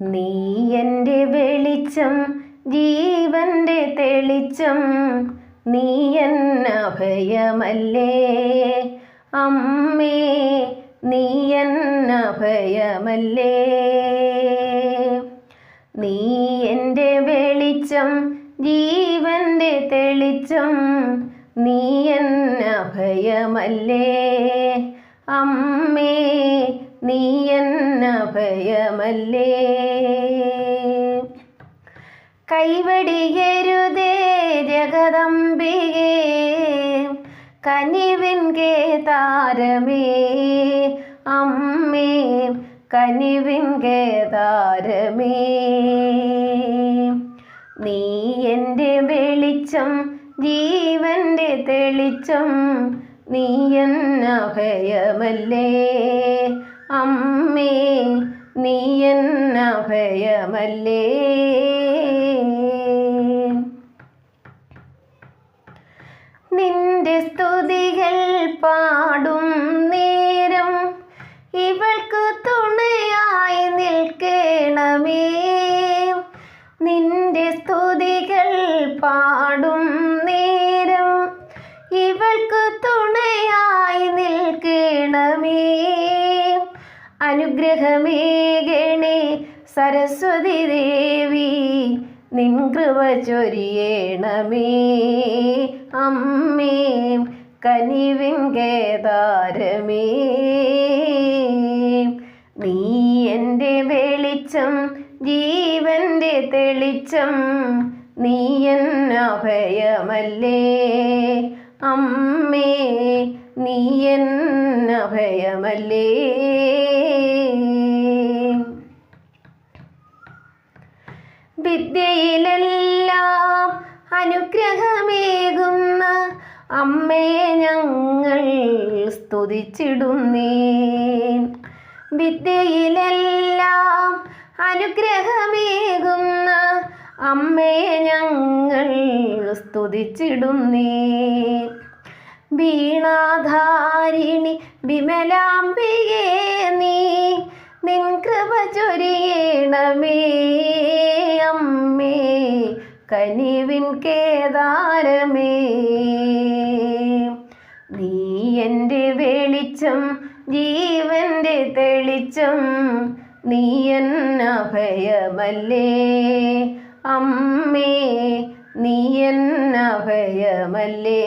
നീ എന്റെ വെളിച്ചം ജീവന്റെ തെളിച്ചം നീ എന്നഭയമല്ലേ അമ്മേ നീ എന്നഭയമല്ലേ നീ എന്റെ വെളിച്ചം ജീവന്റെ തെളിച്ചം നീ എന്നഭയമല്ലേ അമ്മേ നീ എന്നഭയമല്ലേ കൈവടിയരുതേ കനിവിൻ കേതാരമേ അമ്മേ കനിവിൻ കേതാരമേ നീ എന്റെ വെളിച്ചം ജീവന്റെ തെളിച്ചം നീ എന്നഭയമല്ലേ എന്നഭയമല്ലേ അനുഗ്രഹമേകണേ. സരസ്വതി ദേവി നിൻ കൃപ ചൊരിയേണമേ. അമ്മേ കനിവിൻ കേദാരമേ. നീ എന്റെ വെളിച്ചം ജീവന്റെ തെളിച്ചം നീ എന്നഭയമല്ലേ അമ്മേ നീ എന്നഭയമല്ലേ വിദ്യയിലെല്ലാം അനുഗ്രഹമേകുന്ന അമ്മയെ ഞങ്ങൾ സ്തുതിച്ചിടുന്നേ. വിദ്യയിലെല്ലാം അനുഗ്രഹമേകുന്ന അമ്മയെ ഞങ്ങൾ സ്തുതിച്ചിടുന്നേ. വീണാധാരിണി വിമലാംബികേ നീ നിൻ കൃപ ചൊരിയണമേ. അമ്മേ കനിവിൻ കേദാരമേ. നീ എന്റെ വെളിച്ചം ജീവന്റെ തെളിച്ചം നീ എന്നഭയമല്ലേ അമ്മേ നീ എന്നഭയമല്ലേ